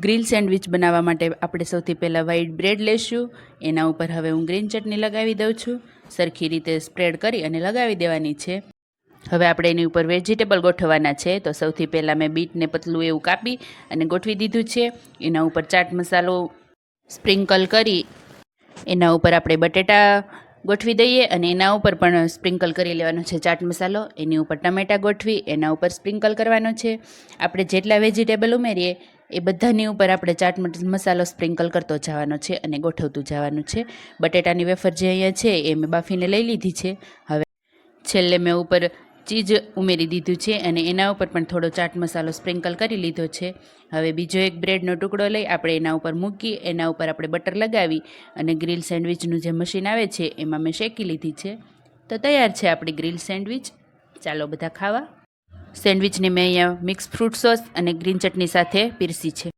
Grill sandwich બનાવવા માટે આપણે સૌથી પહેલાં વ્હાઈટ બ્રેડ લઈશું એના ઉપર હવે હું ગ્રીન ચટણી લગાવી દઉં છું. સરખી રીતે સ્પ્રેડ કરી અને લગાવી દેવાની છે. હવે આપણે એની ઉપર વેજીટેબલ ગોઠવવાના છે. તો સૌથી પહેલાં મેં બીટને પતલું એવું કાપી અને ગોઠવી દીધું છે. એના ઉપર ચાટ મસાલો સ્પ્રિંકલ કરી. એના ઉપર આપણે બટેટા ગોઠવી દઈએ અને એના ઉપર પણ સ્પ્રિંકલ કરી લેવાનો છે ચાટ મસાલો. એની ઉપર ટમેટા ગોઠવી, એના ઉપર સ્પ્રિંકલ કરવાનો છે. આપણે જેટલા વેજીટેબલ ઉમેરીએ, એ બધાની ઉપર આપણે ચાટ મસાલો સ્પ્રિંકલ કરતો જવાનો છે અને ગોઠવતું જવાનું છે. બટેટાની વેફર જે અહીંયા છે, એ મેં બાફીને લઈ લીધી છે. હવે છેલ્લે મેં ઉપર ચીઝ ઉમેરી દીધું છે અને એના ઉપર પણ થોડો ચાટ મસાલો સ્પ્રિંકલ કરી લીધો છે. હવે બીજો એક બ્રેડનો ટુકડો લઈ આપણે એના ઉપર મૂકી, એના ઉપર આપણે બટર લગાવી અને ગ્રીલ સેન્ડવિચનું જે મશીન આવે છે એમાં મેં શેકી લીધી છે. તો તૈયાર છે આપણી ગ્રીલ સેન્ડવિચ. ચાલો બધા ખાવા. સેન્ડવિચને મેં અહીંયા મિક્સ ફ્રૂટ સોસ અને ગ્રીન ચટણી સાથે પીરસી છે.